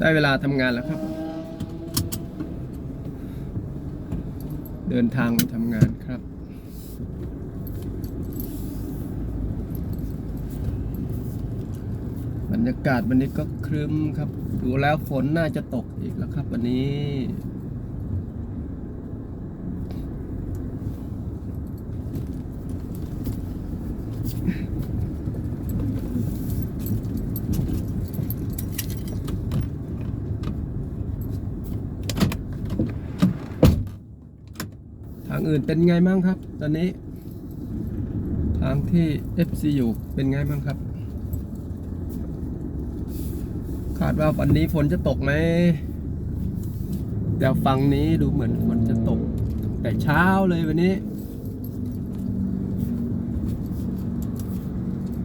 ได้เวลาทำงานแล้วครับ เดินทางไปทำงานครับ บรรยากาศวันนี้ก็ครึ้มครับ ดูแล้วฝนน่าจะตกอีกแล้วครับ วันนี้ อื่นเป็นไงบ้างครับ ตอนนี้ ทางที่ FC อยู่เป็นไงบ้างครับ คาดว่าวันนี้ฝนจะตกไหมแต่ฝั่งนี้ดูเหมือนฝนจะตก แต่เช้าเลยวันนี้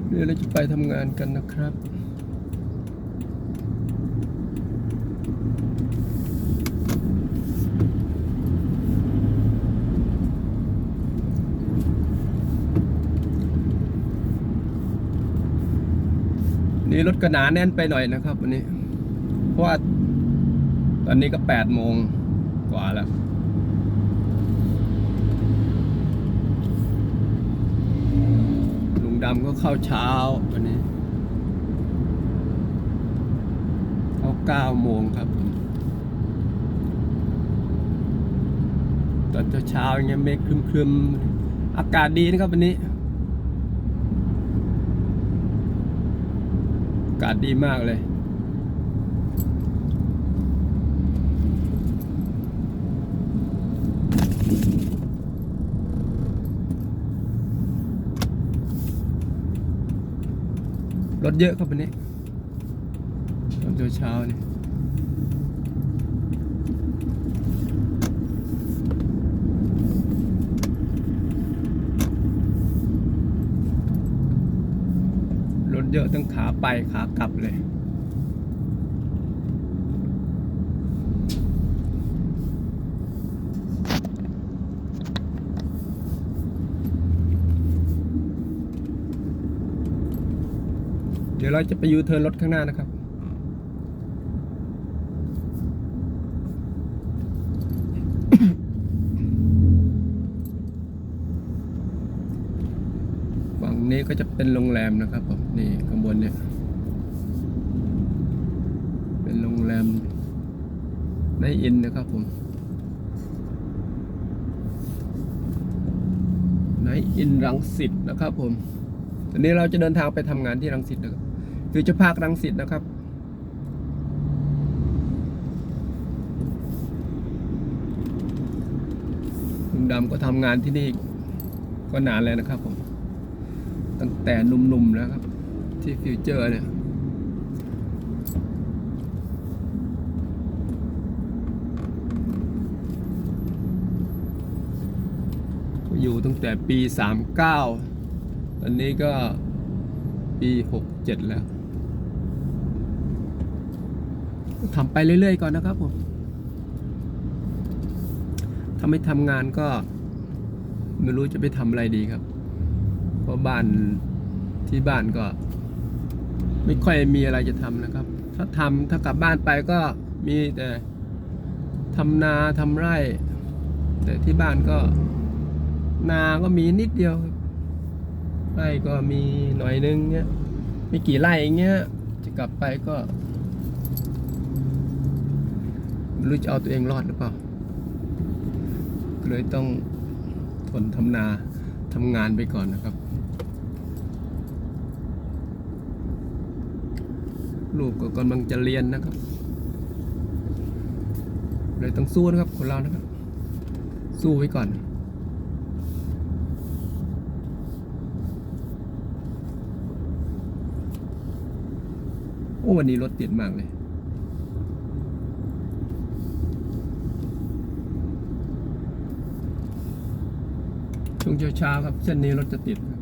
เดี๋ยวเราจะไปทำงานกันนะครับ รถก็หนาแน่นไปหน่อยนะครับวันนี้ เพราะว่าตอนนี้ก็แปดโมงกว่าแล้วลุงดำก็เข้าเช้าวันนี้ เข้าเก้าโมงครับ ตอนเช้าอย่างเงี้ยเมฆครึมๆ อากาศดีนะครับวันนี้ อากาศดีมากเลยรถเยอะครับวันนี้ตอนเช้าๆนี่รถ เยอะทั้งขาไปขากลับเลย เดี๋ยวเราจะไปยูเทิร์นรถข้างหน้านะครับ ฝั่ง นี้ก็จะเป็นโรงแรมนะครับผมนี่ข้างบนเนี่ย เป็นโรงแรมในอินนะครับผมในอินรังสิตนะครับผมตอนนี้เราจะเดินทางไปทำงานที่รังสิตนะครับคือจะภาครังสิตนะครับลุงดำก็ทำงานที่นี่ก็นานแล้วนะครับผม ตั้งแต่หนุ่มๆแล้วครับ ที่ฟิวเจอร์เนี่ยอยู่ตั้งแต่ปี 39 ตอนนี้ก็ปี 67 แล้วทำไปเรื่อย ๆ ก่อนนะครับผมถ้าไม่ทำงานก็ ไม่รู้จะไปทำอะไรดีครับ เพราะบ้านที่บ้านก็ ไม่ค่อยมีอะไรจะทำนะครับ ถ้าทำถ้ากลับบ้านไปก็มีแต่ทำนาทำไร่ แต่ที่บ้านก็ นาก็มีนิดเดียวไร่ก็มีหน่อยนึงเงี้ยไม่กี่ไร่เงี้ย จะกลับไปก็ไม่รู้จะเอาตัวเองรอดหรือเปล่าเลยต้องทนทำนาทำงานไปก่อนนะครับ ลูกก็กำลังจะเรียนนะครับเลยต้องสู้นะครับคนเรานะครับ สู้ไว้ก่อน โอ้วันนี้รถติดมากเลยช่วงเช้าๆครับเส้นนี้รถจะติดครับ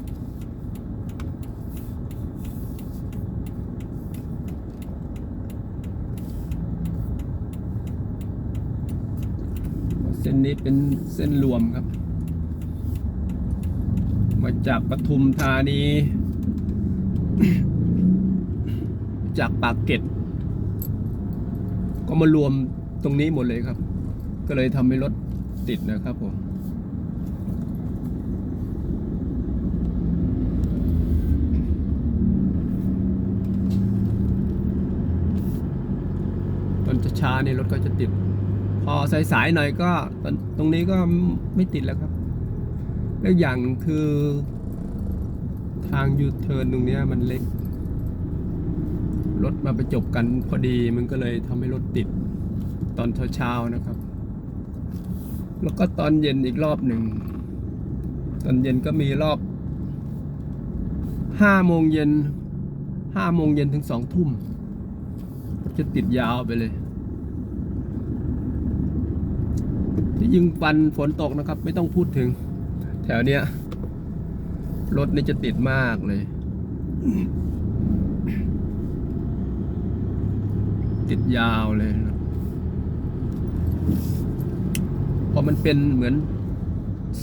เส้ นี้เป็นเส้นรวมครับ มาจากปทุมธานี จากปากเกร็ด ก็มารวมตรงนี้หมดเลยครับ ก็เลยทำให้รถติดนะครับผมตอนช้าๆนี่รถก็จะติด พอสายๆหน่อยก็ตรงนี้ก็ไม่ติดแล้วครับ แล้วอย่างคือทางยูเทิร์นตรงนี้มันเล็ก รถมาประจบกันพอดีมันก็เลยทำให้รถติดตอนเช้าๆนะครับ แล้วก็ตอนเย็นอีกรอบหนึ่ง ตอนเย็นก็มีรอบห้าโมงเย็นห้าโมงเย็นถึงสองทุ่มจะติดยาวไปเลย ที่ ยิ่งฟันฝนตกนะครับ ไม่ต้องพูดถึง แถวเนี้ยรถนี่จะติดมากเลย ติดยาวเลยนะพราะมันเป็นเหมือน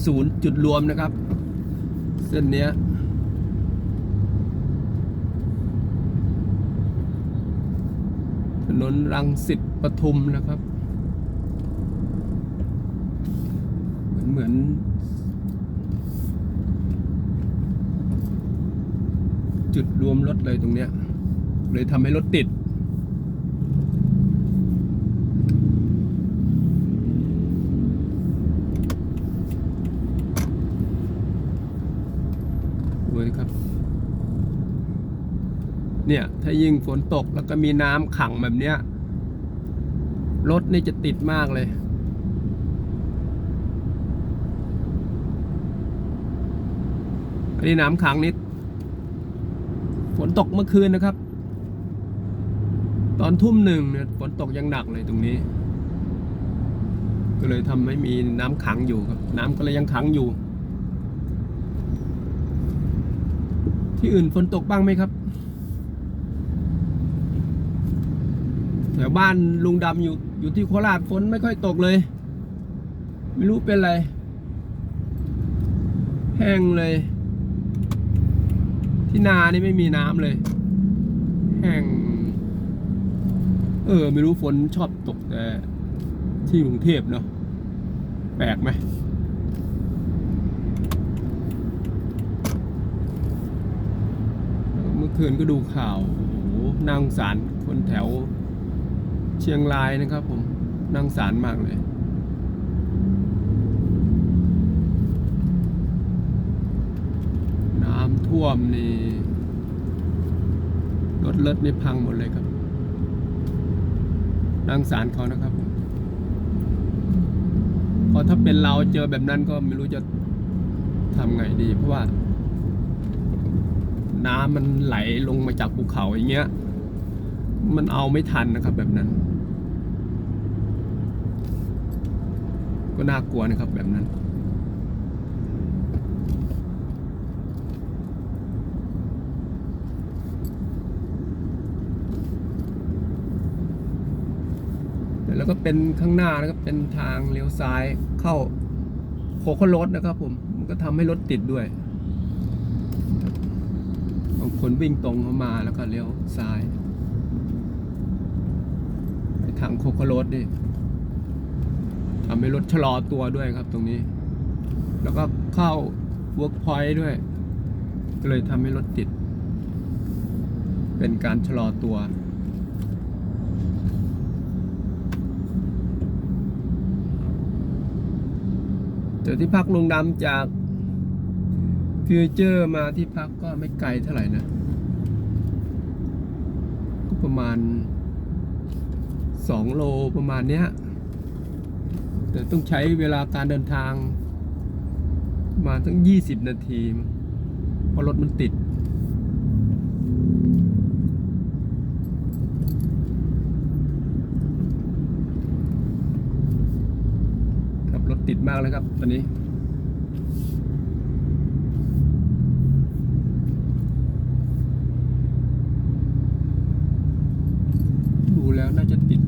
ศูนย์จุดรวมนะครับ เส้นเนี้ยถนนรังสิตปทุมนะครับ เหมือน จุดรวมรถเลยตรงเนี้ย เลยทำให้รถติดดูนะครับ เนี่ย ถ้ายิ่งฝนตกแล้วก็มีน้ำขังแบบเนี้ย รถนี่จะติดมากเลย อันนี้น้ำขังนิด ฝนตกเมื่อคืนนะครับ ตอนทุ่มหนึ่งเนี่ยฝนตกยังหนักเลยตรงนี้ ก็เลยทำให้มีน้ำขังอยู่ครับ น้ำก็เลยยังขังอยู่ ที่อื่นฝนตกบ้างไหมครับ แถวบ้านลุงดำอยู่อยู่ที่โคราชฝนไม่ค่อยตกเลย ไม่รู้เป็นไร แห้งเลย ที่นานี่ไม่มีน้ำเลย แห้ง เออ ไม่รู้ฝนชอบตกแต่ที่กรุงเทพเนาะแปลกไหมเมื่อคืนก็ดูข่าว โอ้โหนางสารคนแถวเชียงรายนะครับผมนางสารมากเลย น้ำ ท่วมนี่รถเลิศนี่พังหมดเลยครับนางสารเขานะครับพราะถ้าเป็นเราเจอแบบนั้นก็ไม่รู้จะทำไงดี เพราะว่า น้ำมันไหลลงมาจากภูเขาอย่างเงี้ย มันเอาไม่ทันนะครับแบบนั้น ก็น่ากลัวนะครับแบบนั้น แล้วก็เป็นข้างหน้านะครับเป็นทางเลี้ยวซ้ายเข้าโคโครถนะครับ ผมมันก็ทำให้รถติดด้วยบางคนวิ่งตรงเข้ามาแล้วก็เลี้ยวซ้ายไปทางโคโคโรดนี่ทำให้รถชะลอตัวด้วยครับตรงนี้ แล้วก็เข้าเวิร์กพอยต์ด้วย ก็เลยทำให้รถติด เป็นการชะลอตัว แต่ที่พักลุงดำจากฟิวเจอร์มาที่พักก็ไม่ไกลเท่าไหร่นะ ก็ประมาณสองโลประมาณเนี้ย แต่ต้องใช้เวลาการเดินทาง ประมาณตั้งยี่สิบนาที เพราะรถมันติด มากเลยครับ ตอนนี้ ดูแล้วน่าจะติด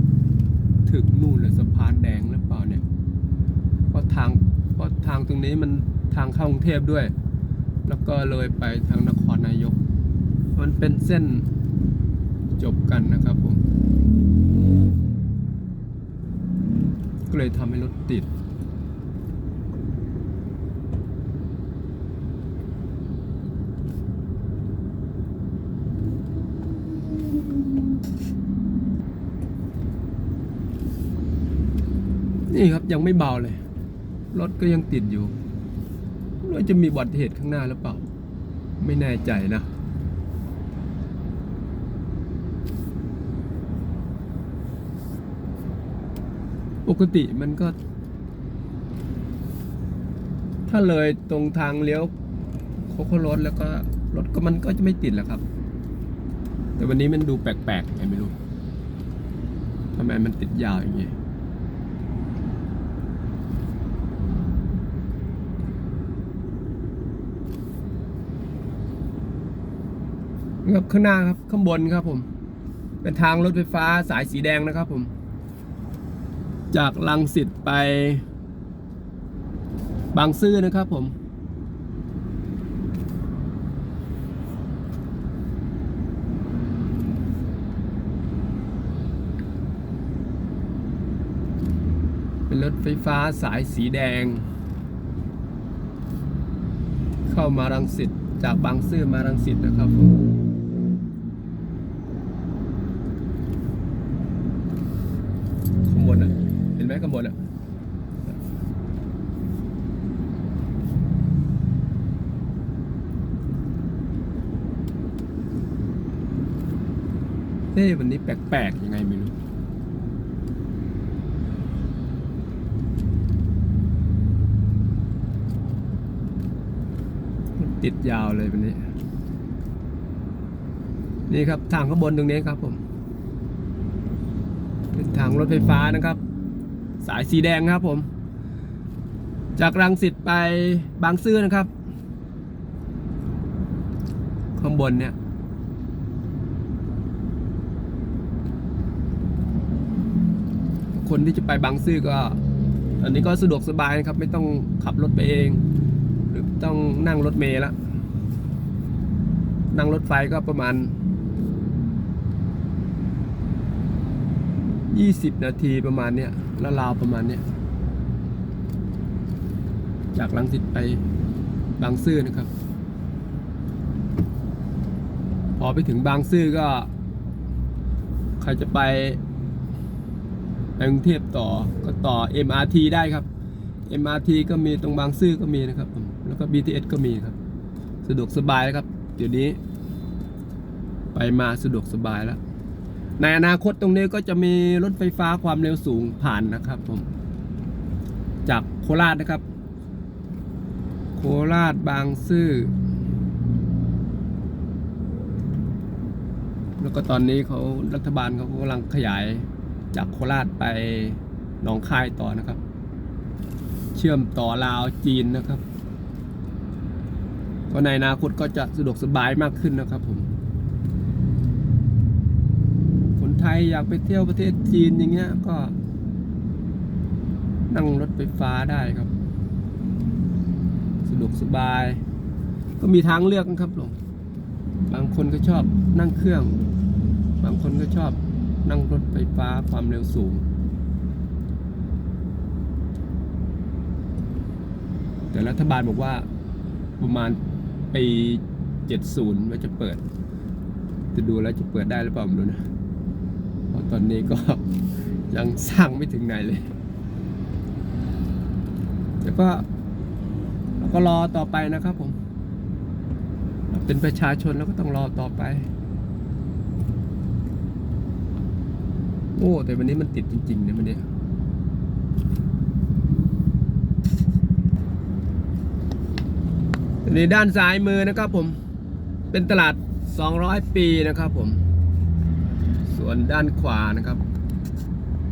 ถึงนู่นเลยสะพานแดงหรือเปล่าเนี่ยเพราะทางเพราะทางตรงนี้มันทางเข้ากรุงเทพด้วย แล้วก็เลยไปทางนครนายก มันเป็นเส้นจบกันนะครับผมก็เลยทำให้รถติด นี่ครับยังไม่เบาเลย รถก็ยังติดอยู่ว่าจะมีอุบัติเหตุข้างหน้าหรือเปล่า ไม่แน่ใจนะปกติมันก็ ถ้าเลยตรงทางเลี้ยวโคโครถแล้วก็รถก็มันก็จะไม่ติดแหละครับ แต่วันนี้มันดูแปลกๆไงไม่รู้ทำไมมันติดยาวอย่างเงี้ย ครับข้างหน้าครับข้างบนครับผม เป็นทางรถไฟฟ้าสายสีแดงนะครับผม จากลังสิตไป บางซื่อนะครับผมเป็นรถไฟฟ้าสายสีแดง เข้ามารังสิตจากบางซื่อมารังสิตนะครับผมข้างบนอะ เห็นไหมข้างบนอะ เฮ้ยวันนี้แปลกๆยังไงไม่รู้ติดยาวเลยวันนี้ นี่ครับทางข้างบนตรงนี้ครับผมเป็นทางรถไฟฟ้านะครับ สายสีแดงครับผม จากรังสิตไปบางซื่อนะครับ ข้างบนเนี่ย คนที่จะไปบางซื่อก็ อันนี้ก็สะดวกสบายนะครับ ไม่ต้องขับรถไปเอง หรือต้องนั่งรถเมล์ละนั่งรถไฟก็ประมาณ 20 นาทีประมาณเนี้ยแล้วราวประมาณเนี้ยจากลังสิตไปบางซื่อนะครับ พอไปถึงบางซื่อก็ ใครจะไป ไปกรุงเทพต่อก็ต่อ MRT ได้ครับ MRT ก็มีตรงบางซื่อก็มีนะครับ แล้วก็ BTS ก็มีครับ สะดวกสบายแล้วครับ เดี๋ยวนี้ ไปมาสะดวกสบายแล้ว ในอนาคตตรงนี้ก็จะมีรถไฟฟ้าความเร็วสูงผ่านนะครับผม จากโคราชนะครับ โคราชบางซื่อ แล้วก็ตอนนี้เขารัฐบาลเขากำลังขยาย จากโคราชไปหนองคายต่อนะครับ เชื่อมต่อลาวจีนนะครับ ก็ในอนาคตก็จะสะดวกสบายมากขึ้นนะครับผม คนไทยอยากไปเที่ยวประเทศจีนอย่างเงี้ยก็ นั่งรถไฟฟ้าได้ครับ สะดวกสบาย ก็มีทางเลือกนะครับหลวงบางคนก็ชอบนั่งเครื่อง บางคนก็ชอบ นั่งรถไฟฟ้าความเร็วสูง แต่รัฐบาลบอกว่าประมาณปี70ว่าจะเปิด จะดูแล้วจะเปิดได้หรือเปล่าไม่รู้นะเพราะตอนนี้ก็ยังสร้างไม่ถึงไหนเลย แต่ก็เราก็รอต่อไปนะครับผม เป็นประชาชนแล้วก็ต้องรอต่อไป โอ้แต่วันนี้มันติดจริงๆเนี่ยวันนี้ในด้านซ้ายมือนะครับผมเป็นตลาด 200 ปีนะครับผม ส่วนด้านขวานะครับ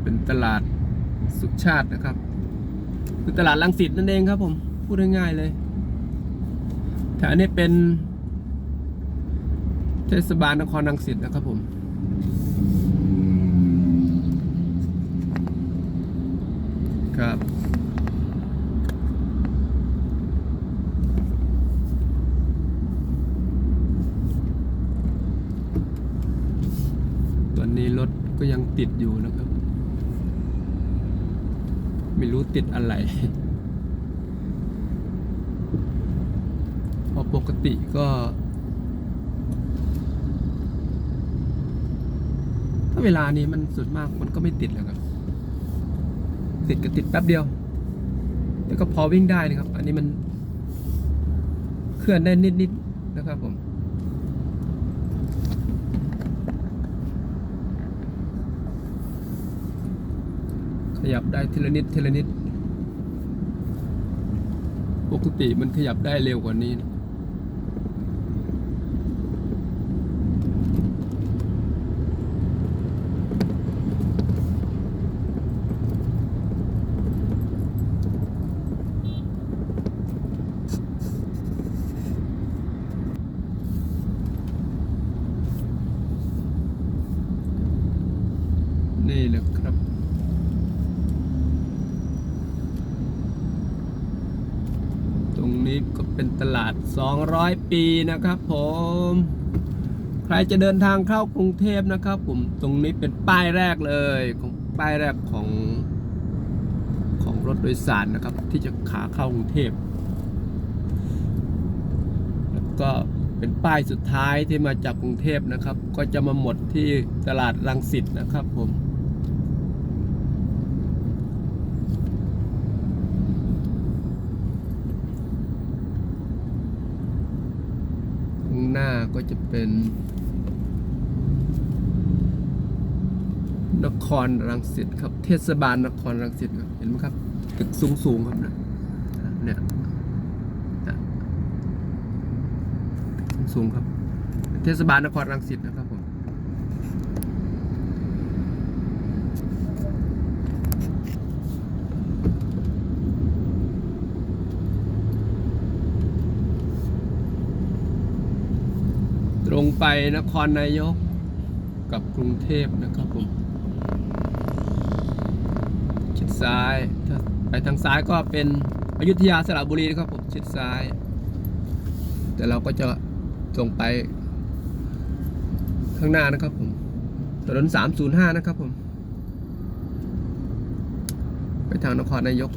เป็นตลาดสุขชาตินะครับ คือตลาดลังสิตนั่นเองครับผม พูดง่ายๆเลยแถวนี้เป็นเทศบาลนครลังสิตนะครับผม ครับ ติดอยู่นะครับ ไม่รู้ติดอะไรพอปกติก็ ถ้าเวลานี้มันสุดมากมันก็ไม่ติดแล้วครับ ติดก็ติดแป๊บเดียว แต่ก็พอวิ่งได้นะครับ อันนี้มันเคลื่อนได้นิดๆนะครับผม ข ยับได้ทีละนิดทีละนิด ปกติมันขยับได้เร็วกว่านี้นะนี่แหละครับ ตรงนี้ก็เป็นตลา ด 200 ปีนะครับผม ใครจะเดินทางเข้ากรุงเทพนะครับผมตรงนี้เป็นป้ายแรกเลยของป้ายแรกของของรถโดยสารนะครับ ที่จะขาเข้ากรุงเทพแล้วก็เป็นป้ายสุดท้ายที่มาจากกรุงเทพนะครับ ก็จะมาหมดที่ตลาดรังสิตนะครับผม ข้างหน้าก็จะเป็น นครรังสิตครับ เทศบาลนครรังสิตครับเห็นไหมครับ ตึกสูงสูงๆครับนะเนี่ยสูงครับ เทศบาลนครรังสิตนะครับผมตรง ไปนครนายกกับกรุงเทพนะครับผมชิดซ้ายถ้าไปทางซ้ายก็เป็นอยุธยาสระบุรีนะครับผมชิดซ้าย แต่เราก็จะตรงไป ข้างหน้านะครับผมถนน305 นะครับผม ไปทางนครนายก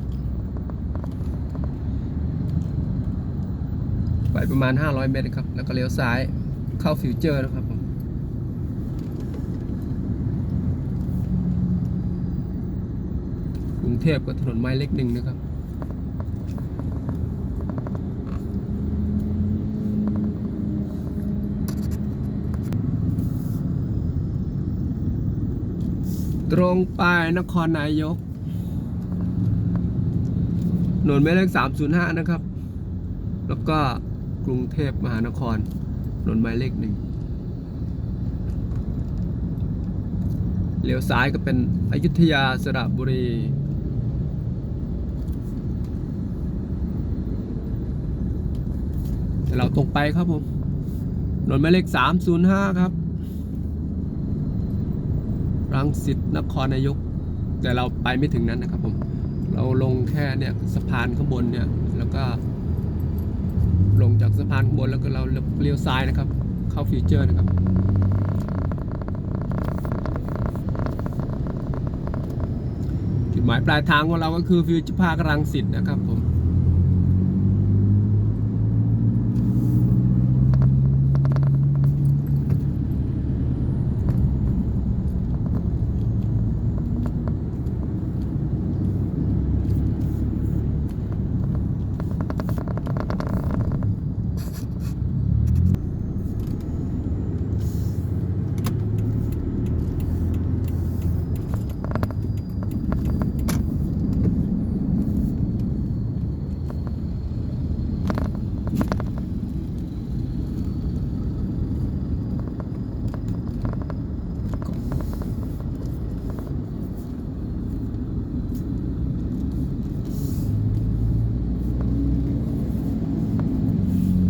ไปประมาณ 500 เมตรครับ แล้วก็เลี้ยวซ้าย เข้าฟิวเจอร์นะครับผมกรุงเทพก็ถนนไม้เล็กหนึ่งนะครับ ตรงไปนครนายกถนนไม้เล็ก305 นะครับ แล้วก็กรุงเทพมหานคร ถนนไม้เลขหนึ่งเลี้ยวซ้ายก็เป็นอยุธยาสระบุรีแต่เราตรงไปครับผมถนนหมายเลข 305 ครับ รังสิตนครนายก แต่เราไปไม่ถึงนั้นนะครับผม เราลงแค่เนี่ยสะพานข้างบนเนี่ย แล้วก็ ลงจากสะพานข้างบนแล้วก็เราเลี้ยวซ้ายนะครับ เข้าฟิวเจอร์นะครับจุดหมายปลายทางของเราก็คือฟิวเจอร์พาร์ครังสิตนะครับผม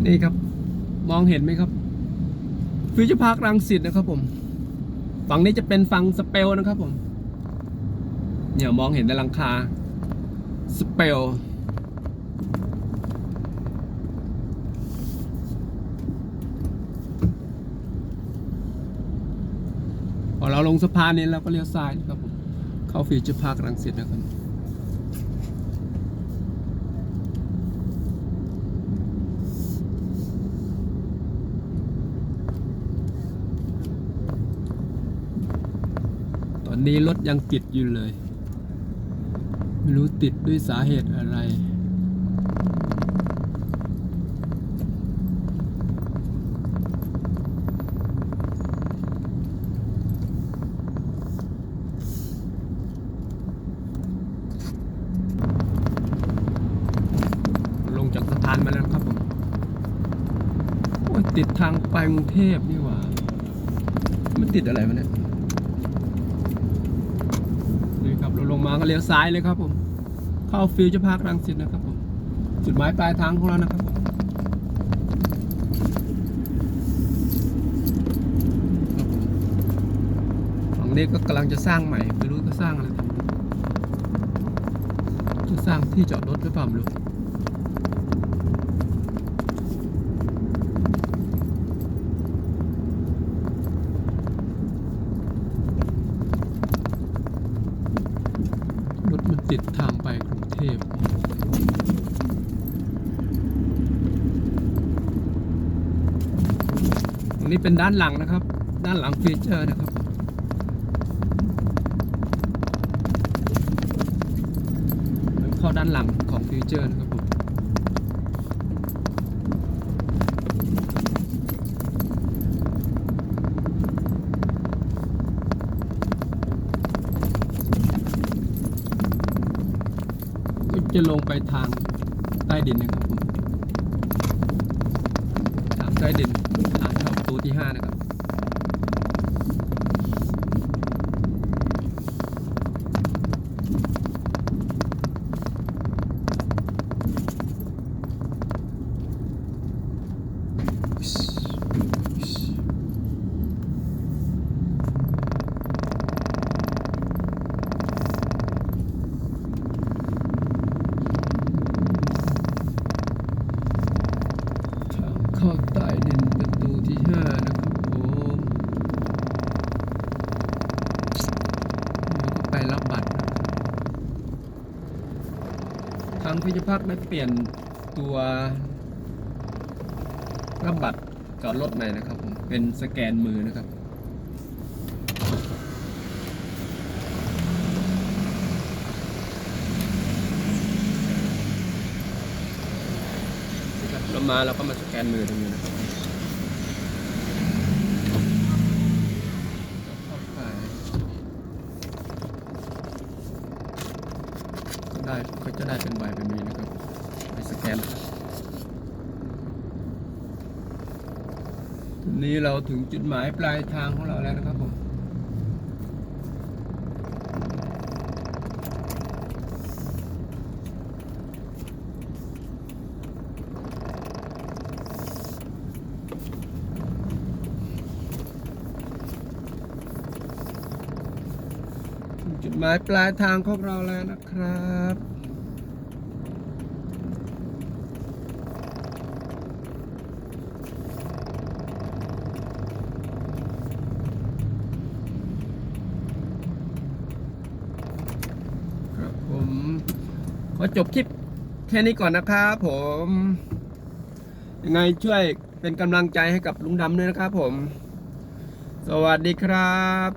นี่ครับ มองเห็นไหมครับฟิวเจอร์พาร์ครังสิตนะครับผม ฝั่งนี้จะเป็นฝั่งสเปลนะครับผม เนี่ยมองเห็นในหลังคา สเปล พอเราลงสะพานนี้เราก็เลี้ยวซ้ายนะครับผม เข้าฟิวเจอร์พาร์ครังสิตนะครับ นี้รถยังติดอยู่เลย ไม่รู้ติดด้วยสาเหตุอะไร ลงจากสะพานมาแล้วครับผมโอ้ยติดทางไปกรุงเทพนี่หว่า มันติดอะไรมาเนี่ย นี่ครับเราลงมา ก็เลี้ยวซ้ายเลยครับผม เข้าฟิวเจอร์พาร์ครังสิตนะครับผม จุดหมายปลายทางของเรานะครับผมครับผมฝั่งนี้ก็กำลังจะสร้างใหม่ไม่รู้จะสร้างอะไรจะสร้างที่จอดรถหรือเปล่าไม่รู้ถมันติดทางไปกรุงเทพ ตรง นี้เป็นด้านหลังนะครับ ด้านหลังฟีเจอร์นะครับ ข้าด้านหลังของฟีเจอร์นะครับผมก็จะลงไปทางใต้ดินนะครับผม ทางใต้ดินทาง ที่ห้านะครับ ทางเข้าใต้ดินประตูที่ห้านะครับผมแล้วก็ไปรับบัตรนะครับ ทางพิจพักได้เปลี่ยนตัวรับบัตรจอดรถใหม่นะครับผมเป็นสแกนมือนะครับนะครับเรามาเราก็มาสแกนมือตรงนี้นะครับเข้าไปได้ก็จะได้เป็นใบเป็นนี้นะครับไปสแกนทีนี้ เราถึงจุดหมายปลายทางของเราแล้วนะครับผมจุดหมายปลายทางของเราแล้วนะครับผม ขอ จบคลิปแค่นี้ก่อนนะครับผม ยังไงช่วยเป็นกำลังใจให้กับลุงดำด้วยนะครับผม สวัสดีครับ